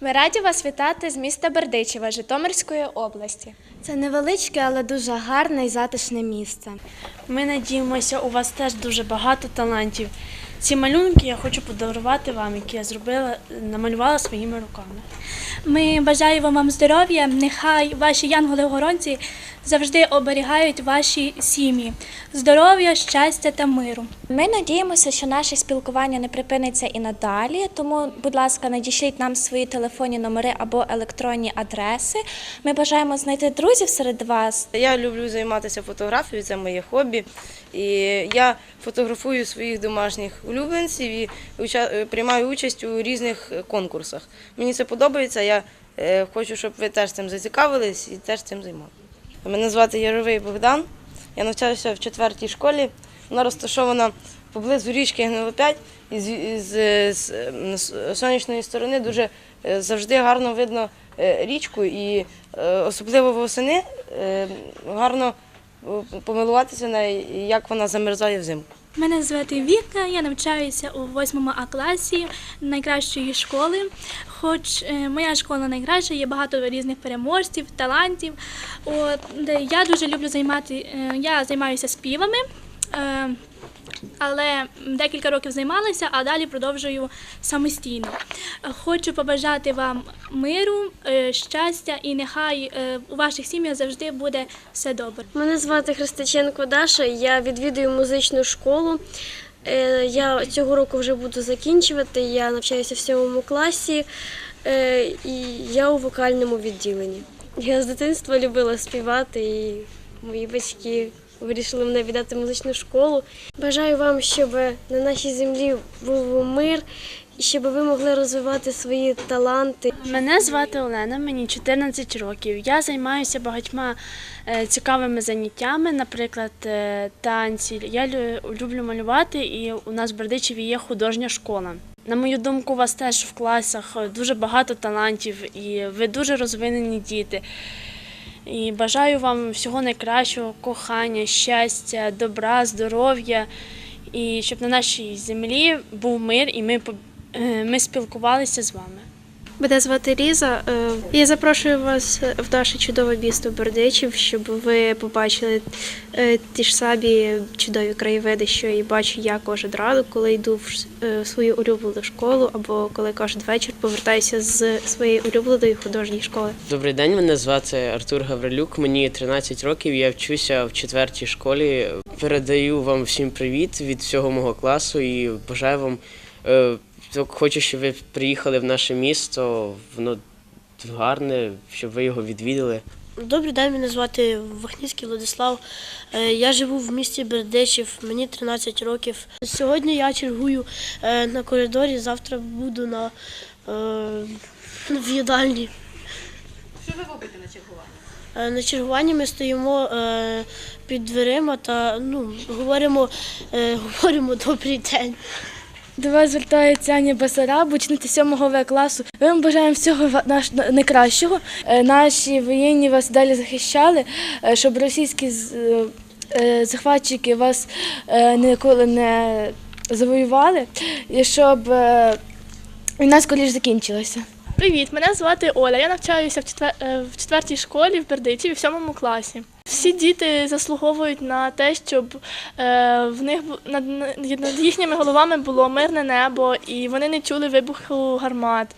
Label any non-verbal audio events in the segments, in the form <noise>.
Ми раді вас вітати з міста Бердичева Житомирської області. Це невеличке, але дуже гарне і затишне місце. Ми надіємося, у вас теж дуже багато талантів. Ці малюнки я хочу подарувати вам, які я зробила, намалювала своїми руками. Ми бажаємо вам здоров'я. Нехай ваші янголи-горонці завжди оберігають ваші сім'ї, здоров'я, щастя та миру. Ми надіємося, що наше спілкування не припиниться і надалі. Тому, будь ласка, надішліть нам свої телефонні номери або електронні адреси. Ми бажаємо знайти друзів серед вас. Я люблю займатися фотографією, це моє хобі. І я фотографую своїх домашніх улюбленців і уча- приймаю участь у різних конкурсах. Мені це подобається. Я е, хочу, щоб ви теж цим зацікавились і теж цим займалися. Мене звати Яровий Богдан. Я навчаюся в четвертій школі. Вона розташована поблизу річки Гнилопять. І з, з, з, з сонячної сторони дуже е, завжди гарно видно е, річку, і е, особливо восени е, гарно е, помилуватися нею, як вона замерзає взимку. Мене звати Віка, я навчаюся у 8 А класі найкращої школи. Хоч е, моя школа найкраща, є багато різних переможців, талантів. От, я дуже люблю займати, е, я займаюся співами. Але декілька років займалася, а далі продовжую самостійно. Хочу побажати вам миру, е, щастя і нехай е, у ваших сім'ях завжди буде все добре. Мене звати Христиченко Даша, я відвідую музичну школу. Е, Я цього року вже буду закінчувати. Я навчаюся в сьомому класі і я у вокальному відділенні. Я з дитинства любила співати, і мої батьки вирішили мене віддати в музичну школу. Бажаю вам, щоб на нашій землі був мир щоб ви могли розвивати свої таланти. Мене звати Олена, мені 14 років. Я займаюся багатьма е, цікавими заняттями, наприклад, е, танці. Я лю- люблю малювати, і у нас в Бердичеві є художня школа. На мою думку, у вас теж в класах дуже багато талантів, і ви дуже розвинені діти. І бажаю вам всього найкращого, кохання, щастя, добра, здоров'я, і щоб на нашій землі був мир, і ми, е, ми спілкувалися з вами. Мене звати Ліза. Е, Я запрошую вас в наше чудове місто Бердичів, щоб ви побачили е, ті ж самі чудові краєвиди, що і бачу я кожен ранок, коли йду е, в свою улюблену школу, або коли кожен вечір повертаюся з своєї улюбленої художньої школи. Добрий день, мене звати Артур Гаврилюк. Мені 13 років. Я вчуся в четвертій школі. Передаю вам всім привіт від всього мого класу і бажаю вам. Хочу, щоб ви приїхали в наше місто. Воно гарне, щоб ви його відвідали. Добрий день, мене звати Вахніцький Владислав. Е, Я живу в місті Бердичів, мені 13 років. Сьогодні я чергую е, на коридорі, завтра буду на, е, в їдальні. Що ви робите на чергуванні? На чергуванні ми стоїмо під дверима та ну, говоримо, <laughs> говоримо добрий день. До вас звертається Аня Басараб, учениця 7 В класу. Ми вам бажаємо всього наш- найкращого. Е, Наші воєнні вас далі захищали, е, щоб російські е, захватчики вас ніколи не завоювали, і щоб війна скоріш закінчилася. Привіт, мене звати Оля. Я навчаюся в, четвер... в четвертій школі в Бердичеві в сьомому класі. Всі діти заслуговують на те, щоб е, в них над їхніми головами було мирне небо і вони не чули вибуху гармат.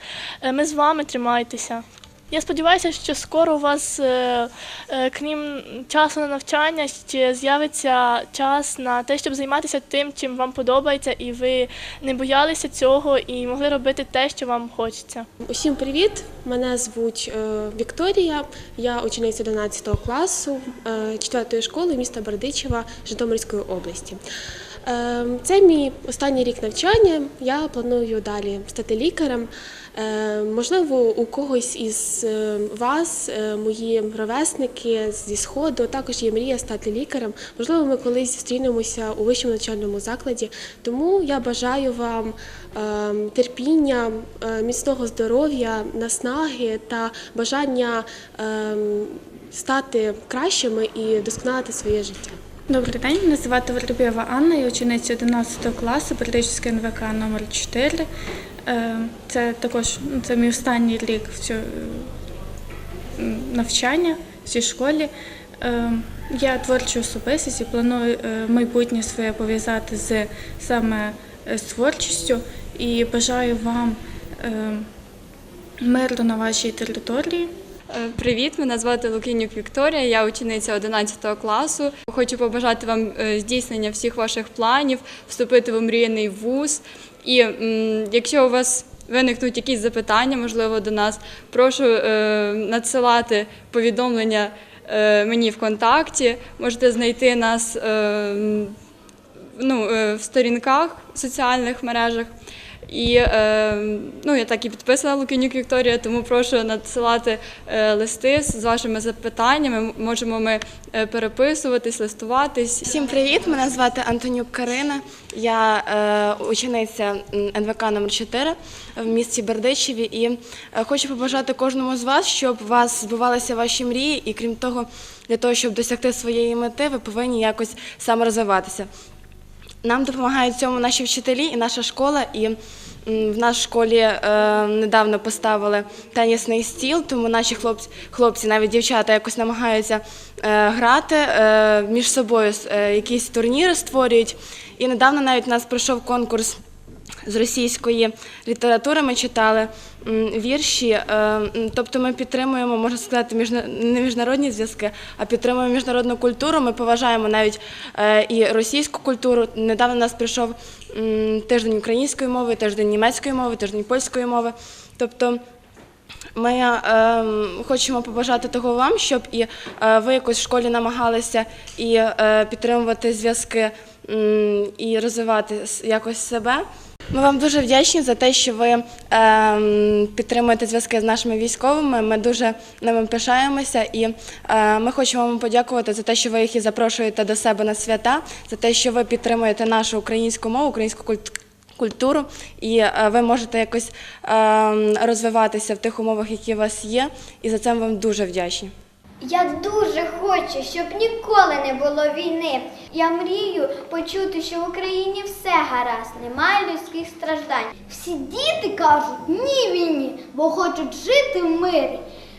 Е, ми з вами тримайтеся. Я сподіваюся, що скоро у вас, е, е, крім часу на навчання, ще з'явиться час на те, щоб займатися тим, чим вам подобається, і ви не боялися цього і могли робити те, що вам хочеться. Усім привіт! Мене звуть е, Вікторія. Я учениця 11 класу 4 школи міста Бердичева Житомирської області. Е, Це мій останній рік навчання. Я планую далі стати лікарем. Е, Можливо, у когось із е, вас, е, мої ровесники зі сходу, також є мрія стати лікарем. Можливо, ми колись зустрінемося у вищому навчальному закладі. Тому я бажаю вам терпіння, е, міцного здоров'я, наснаги та бажання стати кращими і досконалити своє життя. Добрий день, мене звати Вербєва Анна, я учениця 11 класу Бердичівської НВК номер 4 Е, Це також ну, це мій останній рік навчання в цій школі. Е, Я творча особистість і планую е, майбутнє своє пов'язати з саме з творчістю і бажаю вам миру на вашій території. Е, Привіт, мене звати Лукінюк Вікторія, я учениця 11 класу. Хочу побажати вам е, здійснення всіх ваших планів, вступити в омріяний вуз. І якщо у вас виникнуть якісь запитання, можливо, до нас, прошу е, надсилати повідомлення мені ВКонтакті. Можете знайти нас ну, в сторінках в соціальних мережах. І е, ну, я так і підписана Лукінюк Вікторія, тому прошу надсилати е, листи з вашими запитаннями. Можемо ми е, переписуватись, листуватись. Всім привіт! Мене звати Антонюк Карина. Я учениця НВК номер 4 в місті Бердичеві. І хочу побажати кожному з вас, щоб у вас збувалися ваші мрії, і крім того, для того, щоб досягти своєї мети, ви повинні якось саморозвиватися. Нам допомагають цьому наші вчителі і наша школа. І в нашій школі е, недавно поставили тенісний стіл, тому наші хлопці, хлопці, навіть дівчата, якось намагаються е, грати е, між собою, е, якісь турніри створюють. І недавно навіть у нас пройшов конкурс з російської літератури. Ми читали вірші. е, Тобто ми підтримуємо, можна сказати, не міжнародні зв'язки, а підтримуємо міжнародну культуру. Ми поважаємо навіть е, і російську культуру. Недавно нас прийшов тиждень української мови, тиждень німецької мови, тиждень польської мови. Тобто ми е, хочемо побажати того вам, щоб і е, ви якось в школі намагалися і е, підтримувати зв'язки і розвивати якось себе. Ми вам дуже вдячні за те, що ви е, підтримуєте зв'язки з нашими військовими. Ми дуже ними пишаємося, і е, ми хочемо вам подякувати за те, що ви їх і запрошуєте до себе на свята, за те, що ви підтримуєте нашу українську мову, українську культуру культуру, і е, ви можете якось е, розвиватися в тих умовах, які у вас є, і за це ми вам дуже вдячні. Я дуже хочу, щоб ніколи не було війни. Я мрію почути, що в Україні все гаразд, немає людських страждань. Всі діти кажуть ні війні, бо хочуть жити в мирі,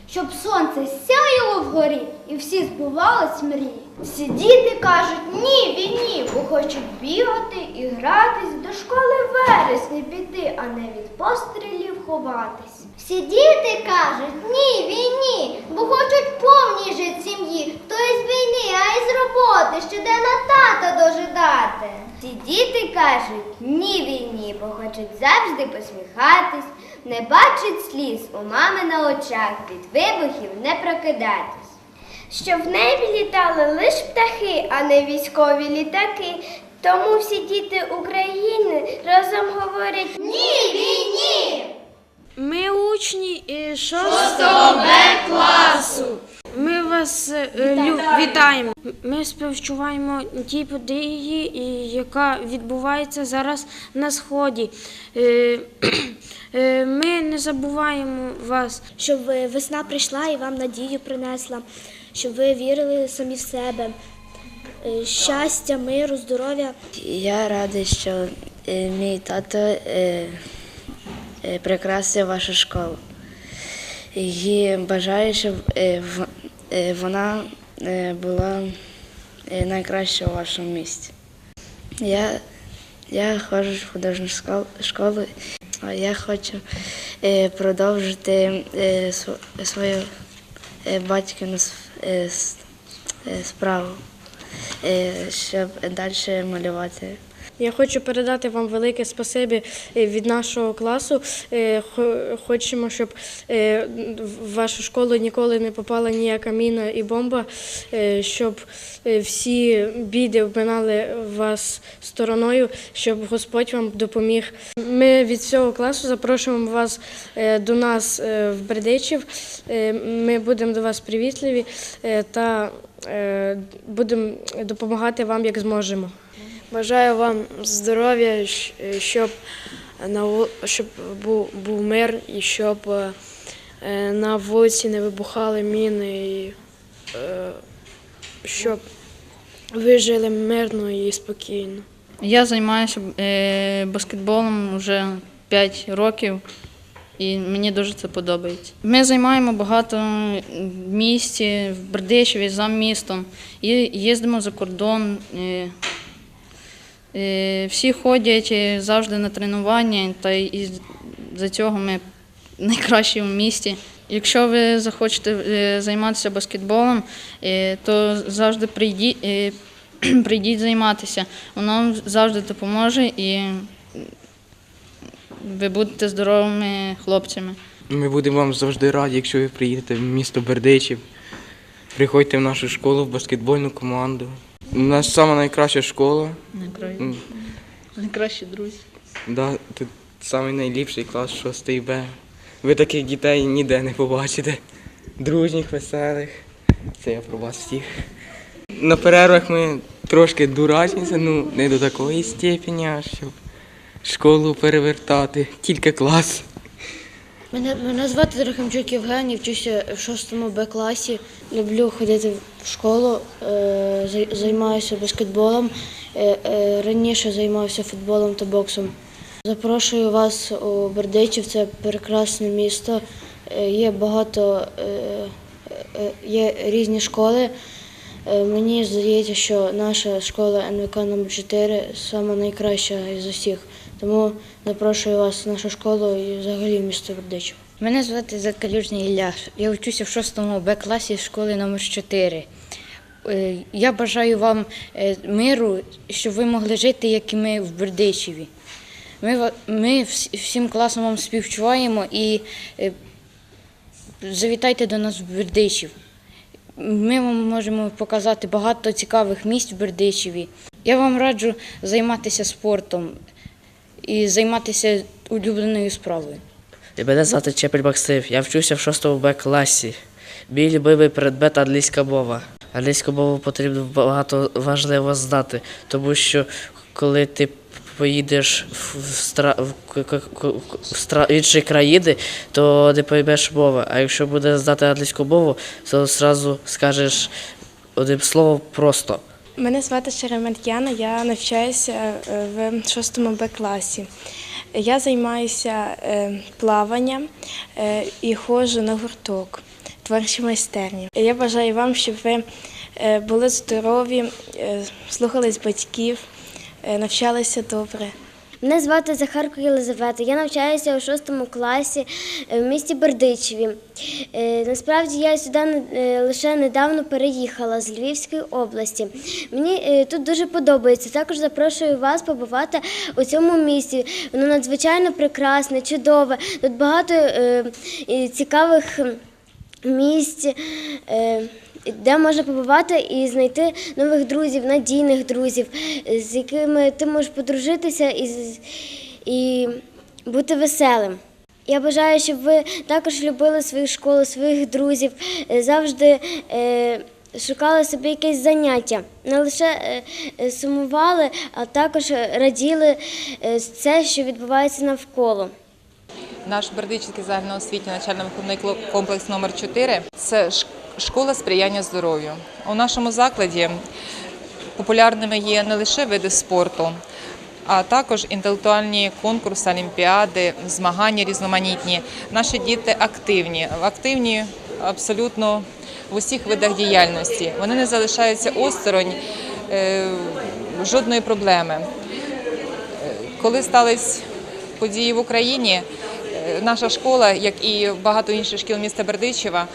щоб сонце сяяло вгорі і всі збувались мрії. Всі діти кажуть ні війні, бо хочуть бігати і гратись, до школи вересні піти, а не від пострілів ховатись. Всі діти кажуть ні війні, бо хочуть повній жити сім'ї, то із війни, а із роботи, щоденно тата дожидати. Всі діти кажуть ні війні, бо хочуть завжди посміхатись, не бачать сліз у мами на очах, від вибухів не прокидатись. Щоб в небі літали лиш птахи, а не військові літаки. Тому всі діти України разом говорять Ні війні! Ми учні 6 Б класу. Ми вас е, вітаємо. Ми співчуваємо тій події, яка відбувається зараз на сході. Е, <clears throat> е, Ми не забуваємо вас. щоб весна прийшла і вам надію принесла, щоб ви вірили самі в себе. Е, Щастя, миру, здоров'я. Я радий, що е, мій тато е, е, прикрасив вашу школу. І бажаю, щоб е, е, вона е, була е, найкраща у вашому місті. Я, я ходжу в художню школу, а я хочу е, продовжити е, свою е, батьківну е, е, справу, е, щоб далі малювати. Я хочу передати вам велике спасибі е, від нашого класу. Е, Хочемо, щоб е, в вашу школу ніколи не попала ніяка міна і бомба, щоб всі біди обминали вас стороною, щоб Господь вам допоміг. Ми від всього класу запрошуємо вас до нас в Бердичів. Ми будемо до вас привітливі та будемо допомагати вам як зможемо. Бажаю вам здоров'я, щоб щоб був, був мир і щоб е, на вулиці не вибухали міни, і, е, щоб ви жили мирно і спокійно. Я займаюся е, баскетболом вже 5 років, і мені дуже це подобається. Ми займаємо багато в місті, в Бердичеві, за містом, і їздимо за кордон. Е, Всі ходять е, завжди на тренування, та і за цього ми <laughs> найкращі в місті. Якщо ви захочете е, займатися баскетболом, то завжди прийдіть, <clears throat> прийдіть займатися. Воно вам завжди допоможе і ви будете здоровими хлопцями. Ми будемо вам завжди раді, якщо ви приїдете в місто Бердичів. Приходьте в нашу школу, в баскетбольну команду. У нас сама найкраща школа. Найкраще. Найкращі друзі. Да, тут самий найліпший клас 6 Б. Ви таких дітей ніде не побачите. Дружніх, веселих. Це я про вас всіх. На перервах ми трошки дурачимося, ну не до такої степені, щоб школу перевертати. Тільки клас. Мене, мене звати Трохимчук Євгеній, вчуся в 6 Б класі. Люблю ходити в школу, е, займаюся баскетболом. Е, е, раніше займався футболом та боксом. Запрошую вас у Бердичів, це прекрасне місто. Е, є багато, е, е, є різні школи. Е, Мені здається, що наша школа НВК номер 4 найкраща із усіх. Тому запрошую вас в нашу школу і взагалі в місто Бердичів. Мене звати Закалюжний Ілля. Я вчуся в 6 Б класі школи номер 4. Е, Я бажаю вам е, миру, щоб ви могли жити, як і ми в Бердичеві. Ми, ми всім класом вам співчуваємо і е, завітайте до нас в Бердичів. Ми вам можемо показати багато цікавих місць в Бердичеві. Я вам раджу займатися спортом і займатися улюбленою справою. Мене звати Чепель Максим, я вчуся в 6 Б класі. Мій любимий предмет англійська мова. Англійську мову потрібно багато важливо знати, тому що коли ти поїдеш в, стра... в, стра... інші країни, то не поймеш мови. А якщо будеш знати англійську мову, то одразу скажеш одним словом просто. Мене звати Шеремет'яна, я навчаюся е, в 6 Б класі. Я займаюся е, плаванням е, і ходжу на гурток творчі майстерні. Я бажаю вам, щоб ви були здорові, слухались батьків, навчалися добре. Мене звати Захарко Єлизавета. Я навчаюся у шостому класі е, в місті Бердичеві. Е, Насправді я сюди е, лише недавно переїхала з Львівської області. Мені тут дуже подобається. Також запрошую вас побувати у цьому місті. Воно надзвичайно прекрасне, чудове. Тут багато цікавих місць. Де можна побувати і знайти нових друзів, надійних друзів, з якими ти можеш подружитися і, і бути веселим. Я бажаю, щоб ви також любили свою школу, своїх друзів, е, завжди е, шукали собі якесь заняття. Не лише е, е, сумували, а також раділи е, це, що відбувається навколо. Наш Бердичівський загальноосвітній навчально-виховний клуб- комплекс номер 4 це школа сприяння здоров'ю. У нашому закладі популярними є не лише види спорту, а також інтелектуальні конкурси, олімпіади, змагання різноманітні. Наші діти активні, активні абсолютно в усіх видах діяльності. Вони не залишаються осторонь е, жодної проблеми. Коли стались події в Україні, е, наша школа, як і багато інших шкіл міста Бердичева,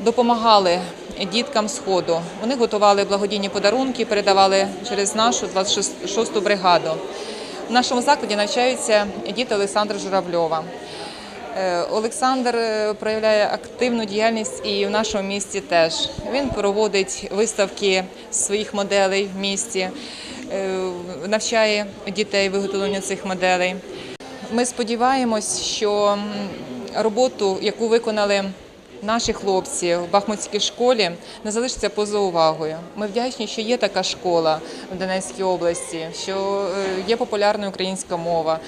допомагали діткам Сходу. Вони готували благодійні подарунки, передавали через нашу 26-ту бригаду. В нашому закладі навчаються діти Олександра Журавльова. Е, Олександр е, проявляє активну діяльність і в нашому місті теж. Він проводить виставки своїх моделей в місті, е, навчає дітей виготовленню цих моделей. Ми сподіваємось, що роботу, яку виконали наші хлопці в Бахмутській школі, не залишиться поза увагою. Ми вдячні, що є така школа в Донецькій області, що е, є популярна українська мова,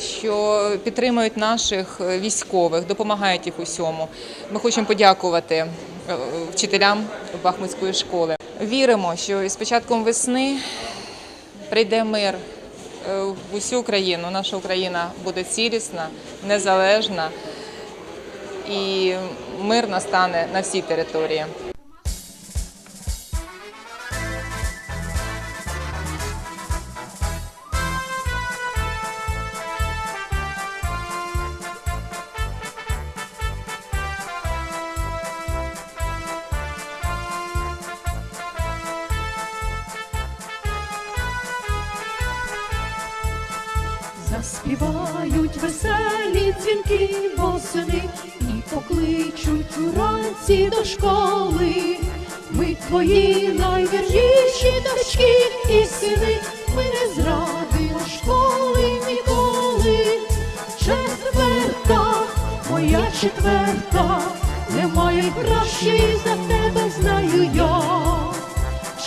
що підтримують наших е, військових, допомагають їх усьому. Ми хочемо подякувати е, вчителям Бахмутської школи. Віримо, що із початком весни прийде мир в усю Україну. Наша Україна буде цілісна, незалежна і мир настане на всій території. Ми твої найвірніші дочки і сини, ми не зрадимо школи ніколи. Четверта, моя четверта, немає кращої за тебе, знаю я.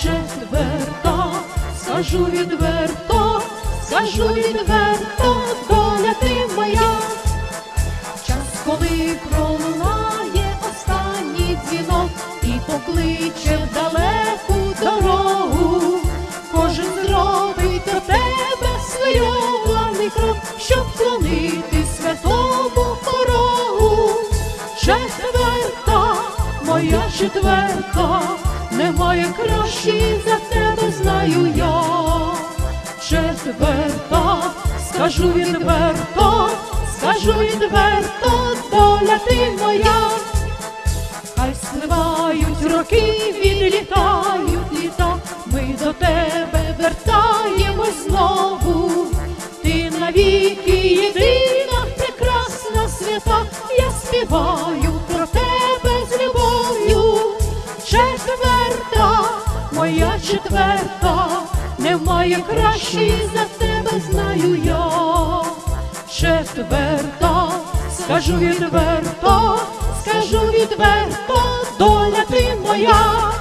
Четверта, скажу відверто, скажу відверто, моя четверта, немає кращої за тебе, знаю я. Четверта, скажу відверто, скажу відверто, доля ти моя. Хай спливають роки, відлітають літа, ми до тебе вертаємось знову. Ти навіки єдина, прекрасна свята, я співаю четверта, немає кращої за тебе, знаю я, четверта, скажу відверто, скажу відверто, доля ти моя.